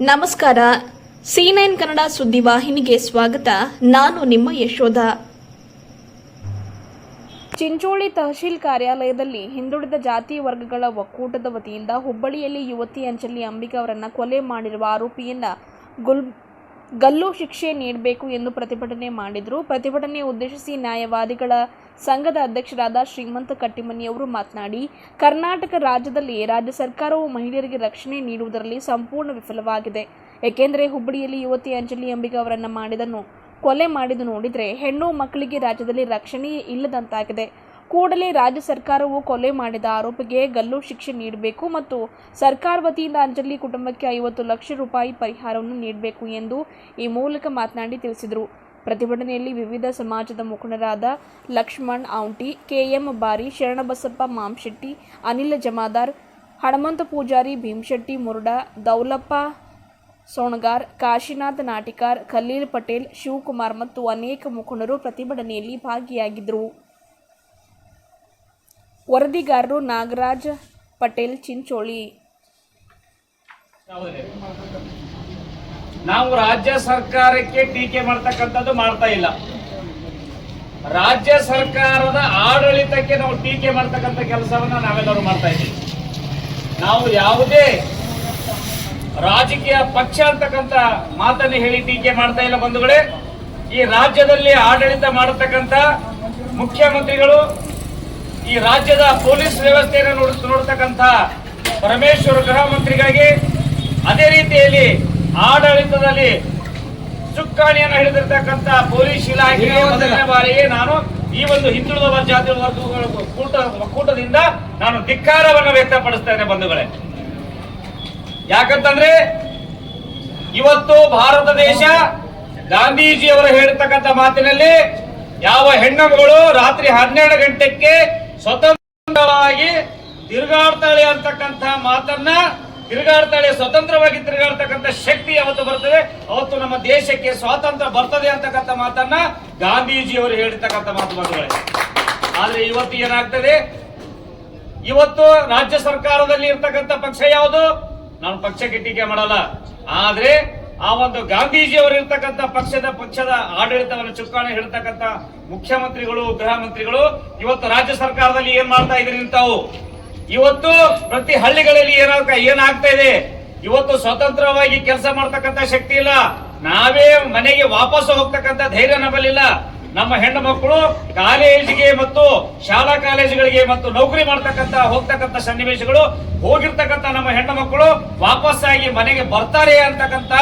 ನಮಸ್ಕಾರ. C nine Kannada ಸುದ್ದಿವಾಹಿನಿಗೆ ಸ್ವಾಗತ. ನಾನು ನಿಮ್ಮ ಯಶೋಧ. ಚಿಂಚೋಳಿ ತಹಶೀಲ್ ಕಾರ್ಯಾಲಯದಲ್ಲಿ ಹಿಂದುಳಿದ ಜಾತಿ ವರ್ಗಗಳ ಒಕ್ಕೂಟದ ವತಿಯಿಂದ ಹುಬ್ಬಳ್ಳಿಯಲ್ಲಿ ಯುವತಿ ಅಂಜಲಿ ಅಂಬಿಕಾ ಅವರನ್ನು ಕೊಲೆ ಮಾಡಿರುವ ಆರೋಪಿಯನ್ನ ಗುಲ್ ಗಲ್ಲು ಶಿಕ್ಷೆ ನೀಡಬೇಕು ಎಂದು ಪ್ರತಿಭಟನೆ ಮಾಡಿದರು. ಪ್ರತಿಭಟನೆ ಉದ್ದೇಶಿಸಿ ನ್ಯಾಯವಾದಿಗಳ ಸಂಘದ ಅಧ್ಯಕ್ಷರಾದ ಶ್ರೀಮಂತ ಕಟ್ಟಿಮನಿಯವರು ಮಾತನಾಡಿ, ಕರ್ನಾಟಕ ರಾಜ್ಯದಲ್ಲಿ ರಾಜ್ಯ ಸರ್ಕಾರವು ಮಹಿಳೆಯರಿಗೆ ರಕ್ಷಣೆ ನೀಡುವುದರಲ್ಲಿ ಸಂಪೂರ್ಣ ವಿಫಲವಾಗಿದೆ. ಏಕೆಂದರೆ ಹುಬ್ಬಳ್ಳಿಯಲ್ಲಿ ಯುವತಿ ಅಂಜಲಿ ಅಂಬಿಕಾ ಅವರನ್ನು ಮಾಡಿದನ್ನು, ಕೊಲೆ ಮಾಡಿದ್ದು ನೋಡಿದರೆ ಹೆಣ್ಣು ಮಕ್ಕಳಿಗೆ ರಾಜ್ಯದಲ್ಲಿ ರಕ್ಷಣೆಯೇ ಇಲ್ಲದಂತಾಗಿದೆ. ಕೂಡಲೇ ರಾಜ್ಯ ಸರ್ಕಾರವು ಕೊಲೆ ಮಾಡಿದ ಆರೋಪಿಗೆ ಗಲ್ಲು ಶಿಕ್ಷೆ ನೀಡಬೇಕು ಮತ್ತು ಸರ್ಕಾರ ವತಿಯಿಂದ ಅಂಜಲಿ ಕುಟುಂಬಕ್ಕೆ ಐವತ್ತು ಲಕ್ಷ ರೂಪಾಯಿ ಪರಿಹಾರವನ್ನು ನೀಡಬೇಕು ಎಂದು ಈ ಮೂಲಕ ಮಾತನಾಡಿ ತಿಳಿಸಿದರು. ಪ್ರತಿಭಟನೆಯಲ್ಲಿ ವಿವಿಧ ಸಮಾಜದ ಮುಖಂಡರಾದ ಲಕ್ಷ್ಮಣ್ ಆಂಟಿ, ಕೆಎಂ ಬಾರಿ ಶರಣಬಸಪ್ಪ ಮಾಂಶೆಟ್ಟಿ, ಅನಿಲ ಜಮಾದಾರ್, ಹಣಮಂತ ಪೂಜಾರಿ ಭೀಮಶೆಟ್ಟಿ, ಮುರುಡ, ದೌಲಪ್ಪ ಸೋಣಗಾರ್, ಕಾಶಿನಾಥ್ ನಾಟಿಕಾರ್, ಖಲೀಲ್ ಪಟೇಲ್, ಶಿವಕುಮಾರ್ ಮತ್ತು ಅನೇಕ ಮುಖಂಡರು ಪ್ರತಿಭಟನೆಯಲ್ಲಿ ಭಾಗಿಯಾಗಿದ್ದರು. ವರದಿಗಾರರು ನಾಗರಾಜ್ ಪಟೇಲ್ ಚಿಂಚೋಳಿ. ನಾವು ರಾಜ್ಯ ಸರ್ಕಾರಕ್ಕೆ ಟೀಕೆ ಮಾಡ್ತಕ್ಕಂಥದ್ದು ಮಾಡ್ತಾ ಇಲ್ಲ. ರಾಜ್ಯ ಸರ್ಕಾರದ ಆಡಳಿತಕ್ಕೆ ನಾವು ಟೀಕೆ ಮಾಡ್ತಕ್ಕಂಥ ಕೆಲಸವನ್ನ ನಾವೆಲ್ಲರೂ ಮಾಡ್ತಾ ಇದ್ದೀವಿ. ನಾವು ಯಾವುದೇ ರಾಜಕೀಯ ಪಕ್ಷ ಅಂತಕ್ಕಂಥ ಮಾತನ್ನು ಹೇಳಿ ಟೀಕೆ ಮಾಡ್ತಾ ಇಲ್ಲ ಬಂಧುಗಳೇ, ಈ ರಾಜ್ಯದಲ್ಲಿ ಆಡಳಿತ ಮಾಡತಕ್ಕಂಥ ಮುಖ್ಯಮಂತ್ರಿಗಳು ಈ ರಾಜ್ಯದ ಪೊಲೀಸ್ ವ್ಯವಸ್ಥೆಯನ್ನು ನೋಡ್ ನೋಡ್ತಕ್ಕಂಥ ಪರಮೇಶ್ವರ ಗೃಹ ಮಂತ್ರಿಗಾಗಿ ಅದೇ ರೀತಿಯಲ್ಲಿ ಆಡಳಿತದಲ್ಲಿ ಚುಕ್ಕಾಣಿಯನ್ನು ಹಿಡಿದಿರ್ತಕ್ಕಂಥ ಪೊಲೀಸ್ ಇಲಾಖೆಯ ಮೊದಲನೇ ಬಾರಿಗೆ ನಾನು ಈ ಒಂದು ಹಿಂದುಳಿದ ಜಾತಿ ವರ್ಗಗಳ ಕೂಟ ಒಕ್ಕೂಟದಿಂದ ನಾನು ಧಿಕ್ಕಾರವನ್ನು ವ್ಯಕ್ತಪಡಿಸ್ತೇನೆ ಬಂಧುಗಳೇ. ಯಾಕಂತಂದ್ರೆ ಇವತ್ತು ಭಾರತ ದೇಶ ಗಾಂಧೀಜಿಯವರು ಹೇಳಿರ್ತಕ್ಕಂಥ ಮಾತಿನಲ್ಲಿ ಯಾವ ಹೆಣ್ಣುಗಳು ರಾತ್ರಿ ಹನ್ನೆರಡು ಗಂಟೆಗೆ ಸ್ವತಂತ್ರವಾಗಿ ತಿರುಗಾಡ್ತಾಳೆ ಅಂತಕ್ಕಂಥ ಮಾತನ್ನ ತಿರುಗಾಡ್ತಾಳೆ, ಸ್ವತಂತ್ರವಾಗಿ ತಿರುಗಾಡ್ತಕ್ಕಂಥ ಶಕ್ತಿ ಯಾವತ್ತು ಬರ್ತದೆ. ಅವತ್ತು ನಮ್ಮ ದೇಶಕ್ಕೆ ಸ್ವಾತಂತ್ರ್ಯ ಬರ್ತದೆ ಅಂತಕ್ಕಂಥ ಮಾತನ್ನ ಗಾಂಧೀಜಿಯವರು ಹೇಳಿರ್ತಕ್ಕಂಥ ಮಾತು ಬಂಧುಗಳೇ ಆದ್ರೆ ಇವತ್ತು ಏನಾಗ್ತದೆ? ಇವತ್ತು ರಾಜ್ಯ ಸರ್ಕಾರದಲ್ಲಿ ಇರ್ತಕ್ಕಂಥ ಪಕ್ಷ ಯಾವುದು? ನಾನು ಪಕ್ಷಕ್ಕೆ ಟೀಕೆ ಮಾಡಲ್ಲ. ಆದ್ರೆ ಆ ಒಂದು ಗಾಂಧೀಜಿಯವರು ಇರ್ತಕ್ಕಂಥ ಪಕ್ಷದ ಪಕ್ಷದ ಆಡಳಿತವನ್ನು ಚುಕ್ಕಾಣಿ ಹಿಡ್ತಕ್ಕಂಥ ಮುಖ್ಯಮಂತ್ರಿಗಳು, ಗೃಹ ಮಂತ್ರಿಗಳು, ಇವತ್ತು ರಾಜ್ಯ ಸರ್ಕಾರದಲ್ಲಿ ಏನ್ ಮಾಡ್ತಾ ಇದ್ರಿ ತಾವು ಇವತ್ತು ಪ್ರತಿ ಹಳ್ಳಿಗಳಲ್ಲಿ ಏನಾಗ ಏನಾಗ್ತಾ ಇದೆ? ಇವತ್ತು ಸ್ವತಂತ್ರವಾಗಿ ಕೆಲಸ ಮಾಡ್ತಕ್ಕಂಥ ಶಕ್ತಿ ಇಲ್ಲ. ನಾವೇ ಮನೆಗೆ ವಾಪಸ್ ಹೋಗ್ತಕ್ಕಂಥ ಧೈರ್ಯ ನಮ್ಮಲ್ಲಿಲ್ಲ ನಮ್ಮ ಹೆಣ್ಣು ಮಕ್ಕಳು ಕಾಲೇಜಿಗೆ ಮತ್ತು ಶಾಲಾ ಕಾಲೇಜುಗಳಿಗೆ ಮತ್ತು ನೌಕರಿ ಮಾಡ್ತಕ್ಕಂತ ಹೋಗ್ತಕ್ಕಂತ ಸನ್ನಿವೇಶಗಳು ಹೋಗಿರ್ತಕ್ಕಂತ ನಮ್ಮ ಹೆಣ್ಣು ಮಕ್ಕಳು ವಾಪಸ್ಸಾಗಿ ಮನೆಗೆ ಬರ್ತಾರೆ ಅಂತಕ್ಕಂತ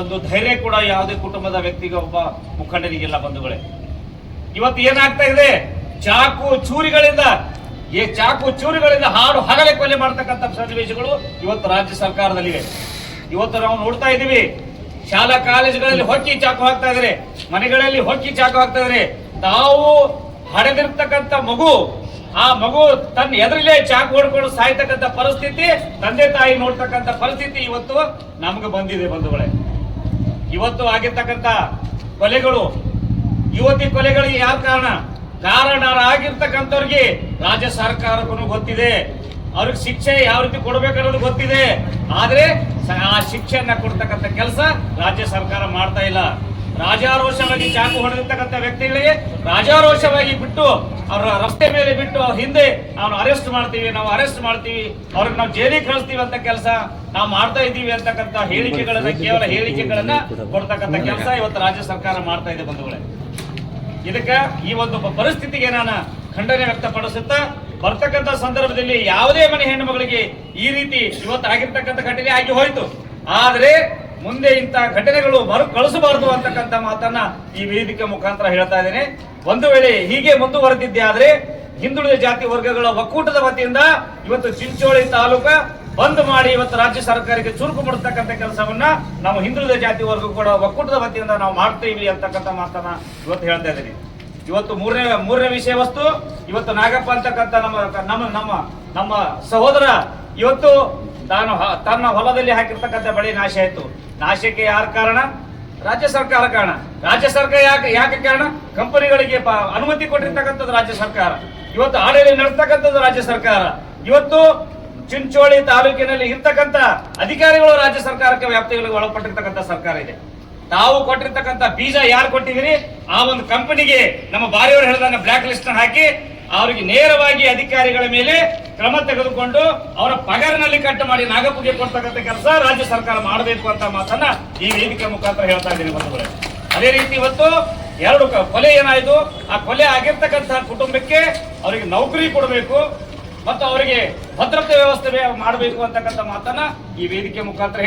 ಒಂದು ಧೈರ್ಯ ಕೂಡ ಯಾವುದೇ ಕುಟುಂಬದ ವ್ಯಕ್ತಿಗೆ ಒಬ್ಬ ಮುಖಂಡನಿಗೆಲ್ಲ ಬಂಧುಗಳೇ. ಇವತ್ತು ಏನಾಗ್ತಾ ಇದೆ? ಚಾಕು ಚೂರಿಗಳಿಂದ ಈ ಚಾಕು ಚೂರಿಗಳಿಂದ ಹಾಡು ಹಗಲೆ ಕೊಲೆ ಮಾಡ್ತಕ್ಕಂಥ ಸನ್ನಿವೇಶಗಳು ಇವತ್ತು ರಾಜ್ಯ ಸರ್ಕಾರದಲ್ಲಿವೆ. ಇವತ್ತು ನಾವು ನೋಡ್ತಾ ಇದ್ದೀವಿ. ಶಾಲಾ ಕಾಲೇಜುಗಳಲ್ಲಿ ಹೊಕ್ಕಿ ಚಾಕು ಹಾಕ್ತಾ ಇದಾರೆ ಮನೆಗಳಲ್ಲಿ ಹೊಕ್ಕಿ ಚಾಕು ಹಾಕ್ತಾ ಇದಾರೆ ತಾವು ಹಡೆದಿರ್ತಕ್ಕಂಥ ಮಗು, ಆ ಮಗು ತನ್ನ ಎದುರಲ್ಲೇ ಚಾಕು ಹೊಡ್ಕೊಂಡು ಸಾಯ್ತಕ್ಕಂಥ ಪರಿಸ್ಥಿತಿ, ತಂದೆ ತಾಯಿ ನೋಡ್ತಕ್ಕಂಥ ಪರಿಸ್ಥಿತಿ ಇವತ್ತು ನಮ್ಗೆ ಬಂದಿದೆ ಬಂಧುಗಳೇ. ಇವತ್ತು ಆಗಿರ್ತಕ್ಕಂಥ ಕೊಲೆಗಳು, ಯುವತಿ ಕೊಲೆಗಳಿಗೆ ಯಾವ ಕಾರಣ? ಕಾರಣರಾಗಿರ್ತಕ್ಕಂಥವ್ರಿಗೆ ರಾಜ್ಯ ಸರ್ಕಾರಕ್ಕೂ ಗೊತ್ತಿದೆ. ಅವ್ರಿಗೆ ಶಿಕ್ಷೆ ಯಾವ ರೀತಿ ಕೊಡ್ಬೇಕನ್ನೋದು ಗೊತ್ತಿದೆ. ಆದ್ರೆ ಆ ಶಿಕ್ಷೆಯನ್ನ ಕೊಡ್ತಕ್ಕಂಥ ಕೆಲಸ ರಾಜ್ಯ ಸರ್ಕಾರ ಮಾಡ್ತಾ ಇಲ್ಲ. ರಾಜಾರೋಷವಾಗಿ ಚಾಕು ಹೊಡೆದಿರ್ತಕ್ಕಂಥ ವ್ಯಕ್ತಿಗಳಿಗೆ ರಾಜಾರೋಷವಾಗಿ ಬಿಟ್ಟು ಅವರ ರಸ್ತೆ ಮೇಲೆ ಬಿಟ್ಟು ಅವ್ರ ಹಿಂದೆ ನಾವು ಅರೆಸ್ಟ್ ಮಾಡ್ತೀವಿ, ನಾವು ಅರೆಸ್ಟ್ ಮಾಡ್ತೀವಿ ಅವ್ರಿಗೆ ನಾವು ಜೈಲಿಗೆ ಕಳಿಸ್ತೀವಿ ಅಂತ ಕೆಲಸ ನಾವು ಮಾಡ್ತಾ ಇದ್ದೀವಿ ಅಂತಕ್ಕಂಥ ಹೇಳಿಕೆಗಳನ್ನ ಕೇವಲ ಹೇಳಿಕೆಗಳನ್ನ ಕೊಡ್ತಕ್ಕಂಥ ಕೆಲಸ ಇವತ್ತು ರಾಜ್ಯ ಸರ್ಕಾರ ಮಾಡ್ತಾ ಇದೆ ಬಂಧುಗಳೇ. ಇದಕ್ಕೆ ಈ ಒಂದು ಪರಿಸ್ಥಿತಿಗೆ ನಾನು ಖಂಡನೆ ವ್ಯಕ್ತಪಡಿಸುತ್ತಾ ಬರ್ತಕ್ಕಂಥ ಸಂದರ್ಭದಲ್ಲಿ ಯಾವುದೇ ಮನೆ ಹೆಣ್ಣು ಮಗಳಿಗೆ ಈ ರೀತಿ ಇವತ್ತು ಆಗಿರ್ತಕ್ಕಂಥ ಘಟನೆ ಆಗಿ ಹೋಯ್ತು. ಆದ್ರೆ ಮುಂದೆ ಇಂತಹ ಘಟನೆಗಳು ಮರು ಕಳಿಸಬಾರದು ಅಂತಕ್ಕಂಥ ಮಾತನ್ನ ಈ ವೇದಿಕೆ ಮುಖಾಂತರ ಹೇಳ್ತಾ ಇದ್ದೇನೆ. ಒಂದು ವೇಳೆ ಹೀಗೆ ಮುಂದುವರೆದಿದ್ದೆ ಆದ್ರೆ ಹಿಂದುಳಿದ ಜಾತಿ ವರ್ಗಗಳ ಒಕ್ಕೂಟದ ವತಿಯಿಂದ ಇವತ್ತು ಚಿಂಚೋಳಿ ತಾಲೂಕ ಬಂದ್ ಮಾಡಿ ಇವತ್ತು ರಾಜ್ಯ ಸರ್ಕಾರಕ್ಕೆ ಚುರುಕು ಮಾಡತಕ್ಕಂಥ ಕೆಲಸವನ್ನ ನಾವು ಹಿಂದುಳಿದ ಜಾತಿ ವರ್ಗ ಕೂಡ ಒಕ್ಕೂಟದ ವತಿಯಿಂದ ನಾವು ಮಾಡ್ತೀವಿ ಅಂತಕ್ಕಂಥ ಮಾತನ್ನ ಇವತ್ತು ಹೇಳ್ತಾ ಇದ್ದೀನಿ. ಇವತ್ತು ಮೂರನೇ ಮೂರನೇ ವಿಷಯ ವಸ್ತು, ಇವತ್ತು ನಾಗಪ್ಪ ಅಂತಕ್ಕಂಥ ನಮ್ಮ ನಮ್ಮ ನಮ್ಮ ನಮ್ಮ ಸಹೋದರ ಇವತ್ತು ತಾನು ತನ್ನ ಹೊಲದಲ್ಲಿ ಹಾಕಿರ್ತಕ್ಕಂಥ ಬೆಳೆ ನಾಶ ಆಯಿತು. ನಾಶಕ್ಕೆ ಯಾರ ಕಾರಣ? ರಾಜ್ಯ ಸರ್ಕಾರ ಕಾರಣ. ರಾಜ್ಯ ಸರ್ಕಾರ ಯಾಕೆ ಯಾಕೆ ಕಾರಣ? ಕಂಪನಿಗಳಿಗೆ ಅನುಮತಿ ಕೊಟ್ಟಿರ್ತಕ್ಕಂಥದ್ದು ರಾಜ್ಯ ಸರ್ಕಾರ. ಇವತ್ತು ಆಡಳಿತ ನಡೆಸ್ತಕ್ಕಂಥದ್ದು ರಾಜ್ಯ ಸರ್ಕಾರ. ಇವತ್ತು ಚಿಂಚೋಳಿ ತಾಲೂಕಿನಲ್ಲಿ ಇರ್ತಕ್ಕಂಥ ಅಧಿಕಾರಿಗಳು ರಾಜ್ಯ ಸರ್ಕಾರಕ್ಕೆ ವ್ಯಾಪ್ತಿಗಳಿಗೆ ಒಳಪಟ್ಟಿರ್ತಕ್ಕಂಥ ಸರ್ಕಾರ ಇದೆ. ತಾವು ಕೊಟ್ಟಿರ್ತಕ್ಕಂಥ ಬೀಜ ಯಾರು ಕೊಟ್ಟಿದ್ದೀರಿ? ಆ ಒಂದು ಕಂಪನಿಗೆ ನಮ್ಮ ಬಾರಿಯವರು ಹೇಳಿದಂಗೆ ಬ್ಲಾಕ್ ಲಿಸ್ಟ್ ಹಾಕಿ, ಅವರಿಗೆ ನೇರವಾಗಿ ಅಧಿಕಾರಿಗಳ ಮೇಲೆ ಕ್ರಮ ತೆಗೆದುಕೊಂಡು ಅವರ ಪಗಾರಿನಲ್ಲಿ ಕಟ್ ಮಾಡಿ ನಾಗಪುಗೆ ಕೊಡ್ತಕ್ಕಂಥ ಕೆಲಸ ರಾಜ್ಯ ಸರ್ಕಾರ ಮಾಡಬೇಕು ಅಂತ ಮಾತನ್ನ ಈ ವೇದಿಕೆ ಮುಖಾಂತರ ಹೇಳ್ತಾ ಇದ್ದೀನಿ ಬಂಧುಗಳೇ. ಅದೇ ರೀತಿ ಇವತ್ತು ಎರಡು ಕೊಲೆ ಏನಾಯಿತು? ಆ ಕೊಲೆ ಆಗಿರ್ತಕ್ಕಂತಹ ಕುಟುಂಬಕ್ಕೆ ಅವರಿಗೆ ನೌಕರಿ ಕೊಡಬೇಕು ಮತ್ತು ಅವರಿಗೆ ಭದ್ರತೆ ವ್ಯವಸ್ಥೆ ಮಾಡಬೇಕು ಅಂತಕ್ಕಂಥ ಮಾತನ್ನ ಈ ವೇದಿಕೆ ಮುಖಾಂತರ